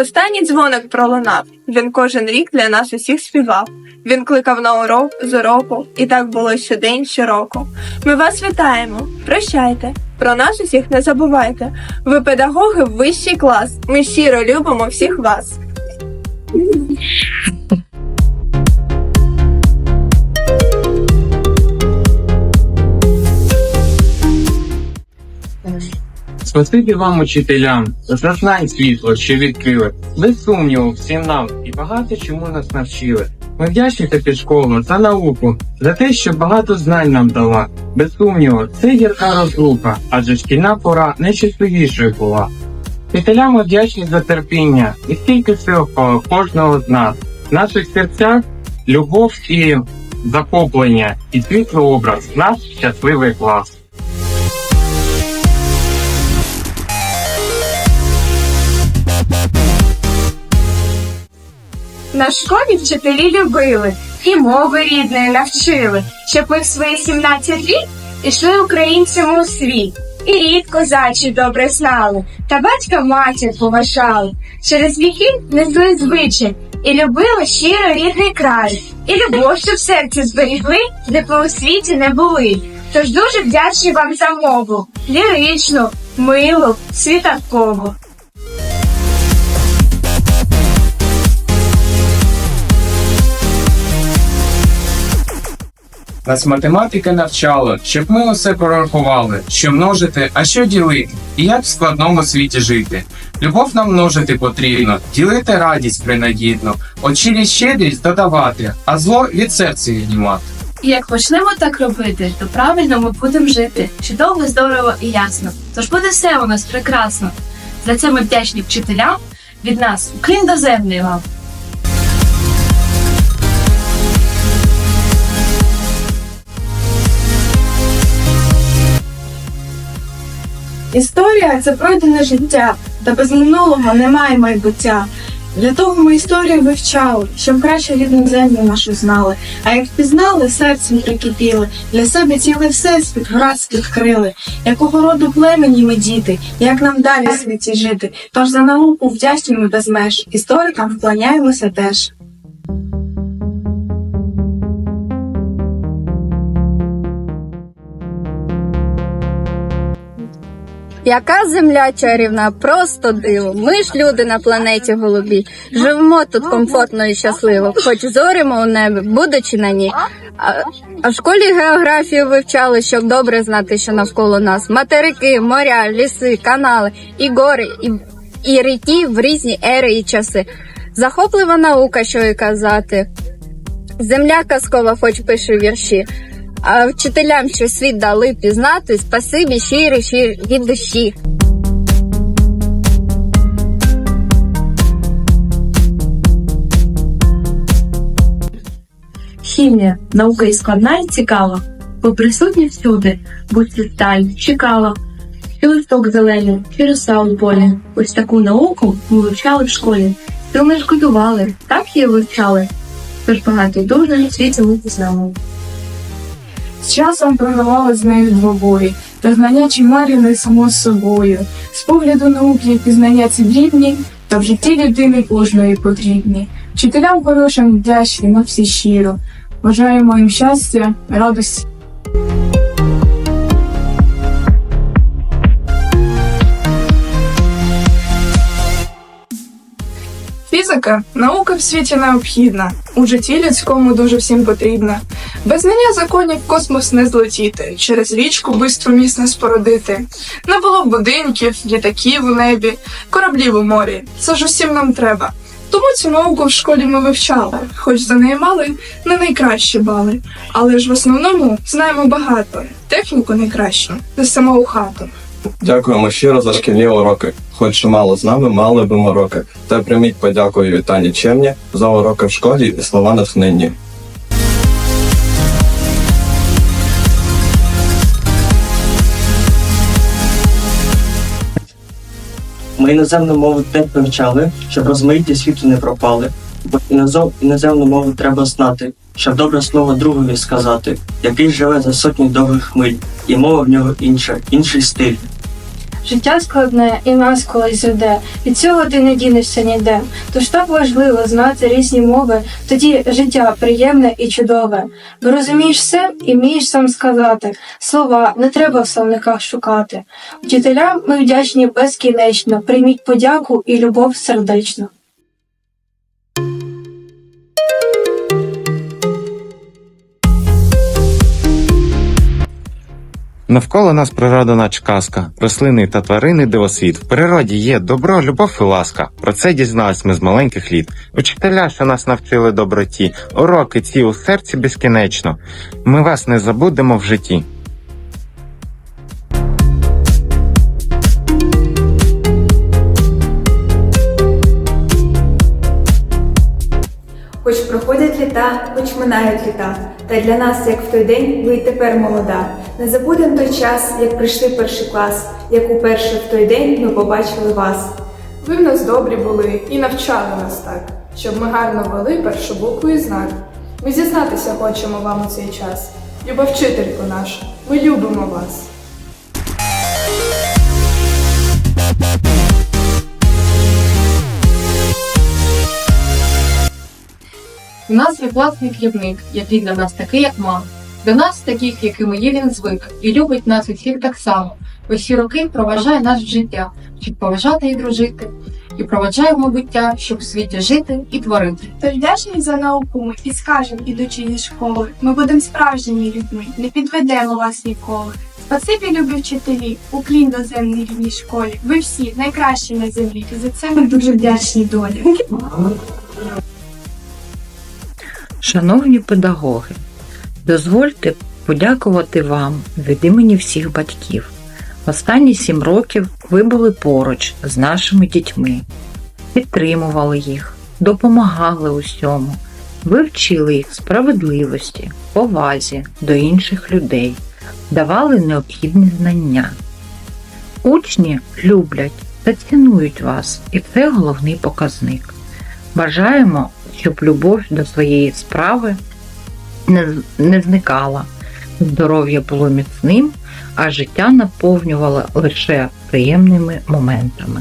останній дзвоник пролунав, він кожен рік для нас усіх співав. Він кликав на урок з уроку, і так було щодень, щороку. Ми вас вітаємо, прощайте, про нас усіх не забувайте. Ви педагоги вищий клас. Ми щиро любимо всіх вас. Спасибі вам, учителям, за знань світло, що відкрили. Без сумніву, всім нам і багато чому нас навчили. Ми вдячні тобі школу за науку, за те, що багато знань нам дала. Без сумніву, це гірка розлука, адже шкільна пора найщасливішою була. Вчителям вдячні за терпіння і стільки сил кожного з нас. В наших серцях любов і захоплення, і світлий образ, наш щасливий клас. На школі вчителі любили і мови рідної навчили, щоб ми в свої 17 літ ішли українцями у світ. І рід козачий добре знали, та батька матір поважали. Через віки несли звичай і любили щиро рідний край. І любов, що в серці зберігли, де по світі не були. Тож дуже вдячні вам за мову, ліричну, милу, світанкову. Нас математика навчала, щоб ми усе прорахували, що множити, а що ділити, і як в складному світі жити. Любов нам множити потрібно, ділити радість принагідно, очілі щедрість додавати, а зло від серця віднімати. І як почнемо так робити, то правильно ми будемо жити. Чудово, здорово і ясно. Тож буде все у нас прекрасно. За це ми вдячні вчителям від нас. Уклін до землі вам. Історія це пройдене життя, та без минулого немає майбуття. Для того ми історію вивчали, щоб краще рідну землю нашу знали. А як пізнали, серцем прикипіли, для себе цілий всесвіт враз відкрили. Якого роду племені ми діти, як нам далі в світі жити? Тож за науку вдячні ми без меж, історикам вклоняємося теж. Яка земля чарівна, просто диво. Ми ж люди на планеті голубі. Живемо тут комфортно і щасливо, хоч зоримо у небі, будучи на ній. А, а в школі географію вивчали, щоб добре знати, що навколо нас. Материки, моря, ліси, канали, і гори, і, і ріки в різні ери і часи. Захоплива наука, що і казати. Земля казкова, хоч пише вірші. А вчителям, що світ дали пізнати, спасибі щирі, щирі від душі. Хімія наука і складна і цікава, бо присутні всюди, будь сталь, чи кава, листок зелений, чи роса у полі. Ось таку науку ми вивчали в школі. Сил не шкодували, так її вивчали. Тож багато дуже світі ми пізнали. З часом програвали з нею двобої, та знання чимарі не само з собою. З погляду науки пізнання ці дрібні, та в житті людини кожної потрібні. Вчителям хорошим вдячні, на всі щиро. Бажаємо їм щастя, радості. Фізика наука в світі необхідна, у житті людському дуже всім потрібна. Без знання законів космос не злетіти, через річку бистро міст не спородити. Не було б будинків, літаків у небі, кораблів у морі. Це ж усім нам треба. Тому цю науку в школі ми вивчали, хоч за неї мали не найкращі бали. Але ж в основному знаємо багато, техніку найкращу, за саму хату. Дякуємо щиро за шкільні уроки. Хоч мало з нами, мали би мороки. Та прийміть подяку і вітання чемні за уроки в школі і слова натхненні. Ми іноземну мову теж вивчали, щоб розмаїття світу не пропали. Бо іноземну мову треба знати, щоб добре слово другові сказати, який живе за сотні довгих миль, і мова в нього інша, інший стиль. Життя складне і нас колись зведе. Від цього ти не дінешся ніде. Тож так важливо знати різні мови, тоді життя приємне і чудове. Бо розумієш все і вмієш сам сказати. Слова не треба в словниках шукати. Вчителям ми вдячні безкінечно. Прийміть подяку і любов сердечно. Навколо нас природа наче казка, рослини та тварини дивосвіт. В природі є добро, любов і ласка. Про це дізнались ми з маленьких літ. Учителя, що нас навчили доброті, уроки ці у серці безкінечно. Ми вас не забудемо в житті. Минають літа, та для нас, як в той день, ви й тепер молода. Не забудем той час, як прийшли перший клас, як уперше в той день ми побачили вас. Ви в нас добрі були і навчали нас так, щоб ми гарно вели першу букву і знак. Ми зізнатися хочемо вам у цей час. Люба вчителько наша, ми любимо вас. У нас є власний керівник, який для нас такий, як мама. До нас, таких, якими є він звик, і любить нас усіх так само. Усі роки проважає нас життя, щоб поважати і дружити, і проваджає в щоб в світі жити і творити. Тож вдячні за науку ми і скажемо, ідучи зі школи. Ми будемо справжніми людьми, не підведемо вас ніколи. Спасибі, любі вчителі, уклін доземній рідній школі. Ви всі найкращі на землі. І за це ми дуже вдячні долі. Шановні педагоги, дозвольте подякувати вам від імені всіх батьків. Останні сім років ви були поруч з нашими дітьми, підтримували їх, допомагали усьому, ви вчили їх справедливості, повазі до інших людей, давали необхідні знання. Учні люблять та цінують вас, і це головний показник. Бажаємо, щоб любов до своєї справи не, не зникала, здоров'я було міцним, а життя наповнювало лише приємними моментами.